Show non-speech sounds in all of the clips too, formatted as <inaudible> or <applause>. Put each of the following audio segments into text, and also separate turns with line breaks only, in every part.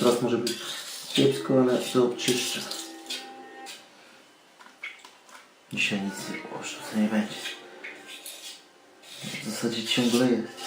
teraz może być kiepsko, ale to obczyszczę. Dzisiaj nic oszustwa nie będzie. W zasadzie ciągle jest.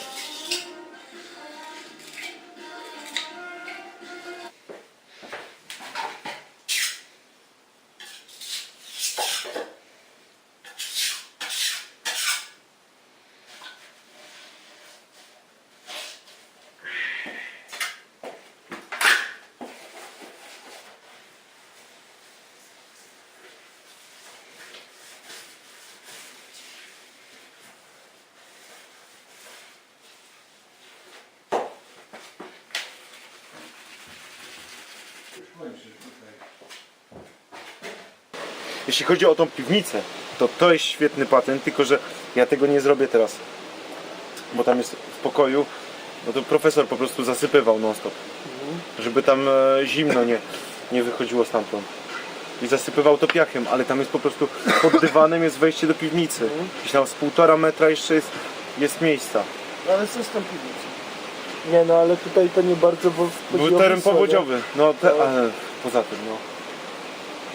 Jeśli chodzi o tą piwnicę, to to jest świetny patent, tylko że ja tego nie zrobię teraz. Bo tam jest w pokoju, no to profesor po prostu zasypywał non stop. Żeby tam e, zimno nie, nie wychodziło stamtąd. I zasypywał to piachem, ale tam jest po prostu pod dywanem jest wejście do piwnicy. Gdzieś tam z półtora metra jeszcze jest, jest miejsca.
Ale co z tą piwnicą? Nie no, ale tutaj to nie bardzo, bo
Był teren powodziowy. No, te, ale poza tym, no.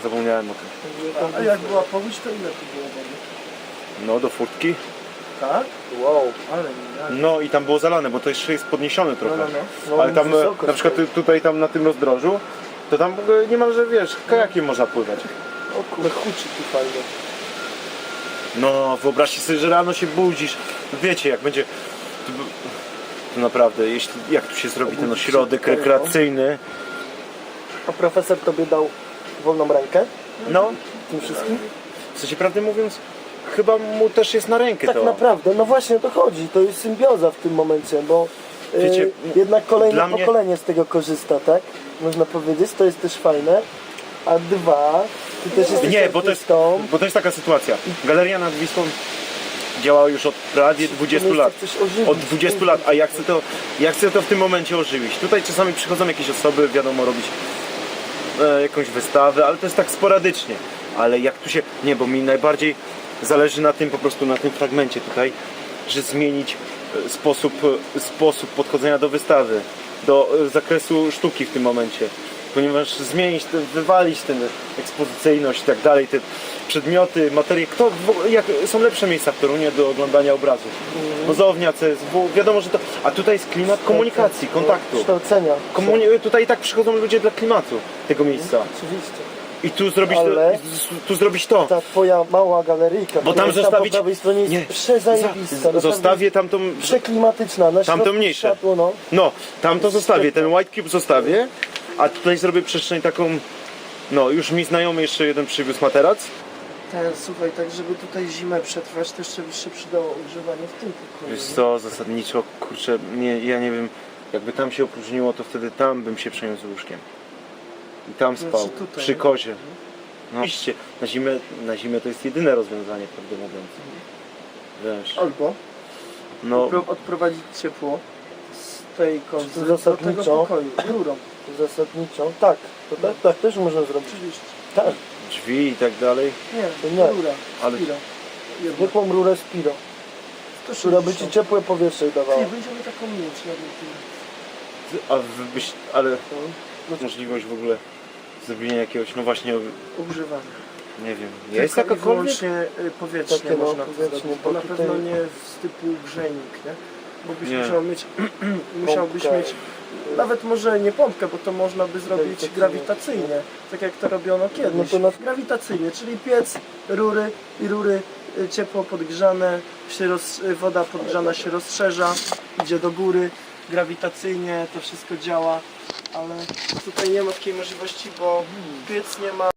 Zapomniałem o tym.
A jak była powódź, to ile tu było wody?
No, do furtki.
Tak? Wow, ale nie.
No i tam było zalane, bo to jeszcze jest podniesione trochę.
no, no. No,
Ale tam e,
wysoko
na przykład tu- tutaj tam na tym rozdrożu, to tam w ogóle niemalże wiesz, kajakiem można pływać.
O kurde, huczy tu fajnie.
No wyobraźcie sobie, że rano się budzisz. Wiecie jak będzie. To, b- to naprawdę, jeśli jak tu się zrobi ten ośrodek rekreacyjny.
A profesor tobie dał wolną rękę
No,
tym wszystkim?
w sensie prawdę mówiąc, chyba mu też jest na rękę
Tak
to.
naprawdę, no właśnie o to chodzi. To jest symbioza w tym momencie, bo
Wiecie,
jednak kolejne
dla mnie-
pokolenie z tego korzysta, tak? Można powiedzieć, to jest też fajne. A dwa, ty też jesteś
Nie, bo to jest,
artystą.
bo to jest taka sytuacja. Galeria nad Wisłą działa już od prawie 20
miejsce
lat. Od 20 lat, a ja chcę, to, ja chcę to w tym momencie ożywić. Tutaj czasami przychodzą jakieś osoby, wiadomo, robić e, jakąś wystawę, ale to jest tak sporadycznie. Ale jak tu się. Nie, bo mi najbardziej zależy na tym po prostu na tym fragmencie tutaj, że zmienić e, sposób, e, sposób podchodzenia do wystawy, do e, zakresu sztuki w tym momencie. Ponieważ zmienić, wywalić tę ekspozycyjność i tak dalej, te przedmioty, materie. Kto, jak, są lepsze miejsca w Torunie do oglądania obrazów. Wozownia, CSW, wiadomo, że to. A tutaj jest klimat komunikacji, kontaktu.
Kształcenia.
Komuni- tutaj i tak przychodzą ludzie dla klimatu tego miejsca.
Oczywiście.
I tu zrobić,
Ale-
to, tu zrobić to.
Ta twoja mała galeryjka,
Bo tam zostawić-
po prawej stronie jest
Nie.
przezajebista.
Za-
naprawdę
Zostawię tamtą.
Przeklimatyczna. Na
Tamto mniejsze.
Światło, no.
No, tamto zostawię, ten white cube zostawię, a tutaj zrobię przestrzeń taką. No, już mi znajomy jeszcze jeden przywiózł materac.
Ten, słuchaj, tak żeby tutaj zimę przetrwać, to jeszcze by się przydało ogrzewanie w tym pokoju.
Wiesz co, zasadniczo, kurczę, nie, ja nie wiem, jakby tam się opróżniło, to wtedy tam bym się przeniósł łóżkiem. I tam
Znaczy
spał,
tutaj,
przy
no.
kozie. No, oczywiście, na zimę, na zimę to jest jedyne rozwiązanie, prawdę mówiąc. Wiesz,
Albo
no,
pro- odprowadzić ciepło z tej kozy do tego
zasadniczo?
pokoju. Rurą.
Zasadniczą, tak, to tak, tak też można zrobić.
Oczywiście.
Tak,
drzwi i tak dalej,
Nie,
To nie.
rura.
ale
Spiro. Jedna.
zwykłą rurę Spiro, która by ci ciepłe powietrze dawała.
Nie, będziemy taką mieć nawet.
A wy byś, ale możliwość w ogóle zrobienia jakiegoś, no właśnie,
Ogrzewanie.
nie wiem, jest
Tylko i wyłącznie y, powietrznie
Takie, no,
można to
powietrznie,
zrobić,
bo
bo na
tutaj-
pewno nie z typu grzejnik, nie? Bo byś
Nie.
musiał mieć, <clears throat> musiałbyś
Pompkę.
mieć, nawet może nie pompkę, bo to można by zrobić
Grawitacyjnie.
grawitacyjnie, tak jak to robiono kiedyś.
No to na-
Grawitacyjnie, czyli piec, rury i rury y, ciepło podgrzane, się roz, y, woda podgrzana się rozszerza, idzie do góry, grawitacyjnie to wszystko działa, ale tutaj nie ma takiej możliwości, bo piec nie ma